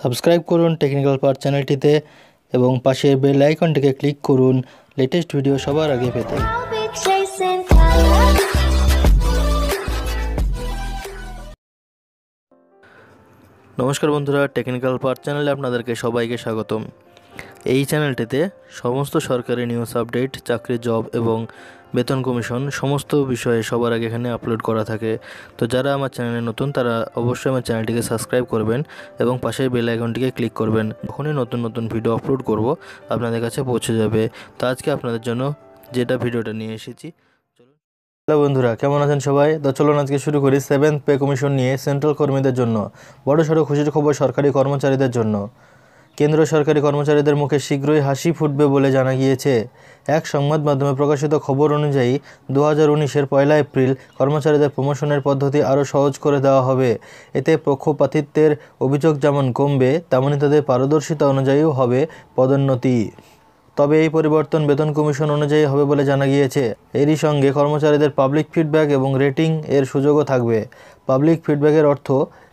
Subscribe করুন technical পার চ্যানেলটিতে এবং পাশের বেল আইকনটিকে ক্লিক করুন লেটেস্ট ভিডিও সবার আগে পেতে. নমস্কার বন্ধুরা, টেকনিক্যাল পার চ্যানেলে আপনাদেরকে সবাইকে স্বাগতম এই চ্যানেলটিতে সমস্ত সরকারি নিউজ আপডেট চাকরি জব এবং বেতন কমিশন সমস্ত বিষয়ে সবার আগে এখানে আপলোড করা থাকে। তো যারা আমার চ্যানেলে নতুন, তারা অবশ্যই আমার চ্যানেলটিকে সাবস্ক্রাইব করবেন এবং পাশের বেল আইকনটিকে ক্লিক করবেন। যখনই নতুন নতুন ভিডিও আপলোড করব, আপনাদের কাছে পৌঁছে যাবে। তো আজকে আপনাদের জন্য যেটা ভিডিওটা নিয়ে এসেছি হ্যালো বন্ধুরা, কেমন আছেন সবাই? তো চলুন আজকে শুরু করি সেভেন্থ পে কমিশন নিয়ে সেন্ট্রাল কর্মীদের জন্য। বড় সড়ো খুশির খবর সরকারি কর্মচারীদের জন্য। কেন্দ্র সরকারি কর্মচারীদের মুখে শীঘ্রই হাসি ফুটবে বলে জানা গিয়েছে। এক সংবাদ মাধ্যমে প্রকাশিত খবর অনুযায়ী দু হাজার উনিশের পয়লা এপ্রিল কর্মচারীদের প্রমোশনের পদ্ধতি আরও সহজ করে দেওয়া হবে। এতে পক্ষপাতিত্বের অভিযোগ যেমন কমবে তেমনই তাদের পারদর্শিতা অনুযায়ীও হবে পদোন্নতি। তবে এই পরিবর্তন বেতন কমিশন অনুযায়ী হবে বলে জানা গিয়েছে। এরই সঙ্গে কর্মচারীদের পাবলিক ফিডব্যাক এবং রেটিং এর সুযোগও থাকবে। পাবলিক ফিডব্যাকের অর্থ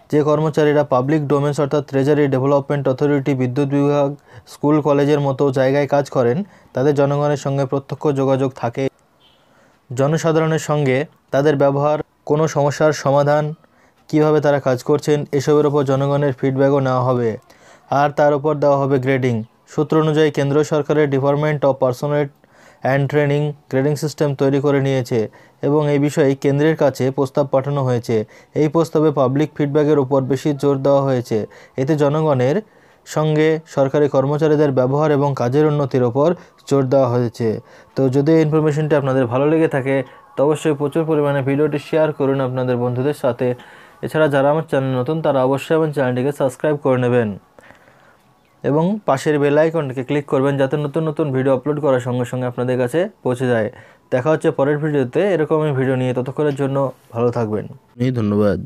যে কর্মচারীরা পাবলিক ডোমেন্স অর্থাৎ ট্রেজারি ডেভেলপমেন্ট অথরিটি বিদ্যুৎ বিভাগ স্কুল কলেজের মতো জায়গায় কাজ করেন, তাদের জনগণের সঙ্গে প্রত্যক্ষ যোগাযোগ থাকে। জনসাধারণের সঙ্গে তাদের ব্যবহার, কোনো সমস্যার সমাধান, কীভাবে তারা কাজ করছেন, এসবের ওপর জনগণের ফিডব্যাকও নেওয়া হবে। আর তার উপর দেওয়া হবে গ্রেডিং সূত্র অনুযায়ী কেন্দ্র সরকারের department of personnel and training grading system তৈরি করে নিয়েছে এবং এই বিষয়ে কেন্দ্রের কাছে প্রস্তাব পাঠানো হয়েছে। এই প্রস্তাবে পাবলিক ফিডব্যাকের উপর বেশি জোর দেওয়া হয়েছে। এতে জনগণের সঙ্গে সরকারি কর্মচারীদের ব্যবহার এবং কাজের উন্নতির ওপর জোর দেওয়া হয়েছে। তো যদি এই ইনফরমেশনটি আপনাদের ভালো লেগে থাকে, তো অবশ্যই প্রচুর পরিমাণে ভিডিওটি শেয়ার করুন আপনাদের বন্ধুদের সাথে। এছাড়া যারা আমার চ্যানেল নতুন, তারা অবশ্যই আমার চ্যানেলটিকে সাবস্ক্রাইব করে নেবেন। এবং পাশের বেল আইকনটিকে ক্লিক করবেন যাতে নতুন নতুন ভিডিও আপলোড করার সঙ্গে সঙ্গে আপনাদের কাছে পৌঁছে যায়। দেখা হচ্ছে পরের ভিডিওতে। এরকমই ভিডিও নিয়ে ততক্ষণের জন্য ভালো থাকবেন। ধন্যবাদ।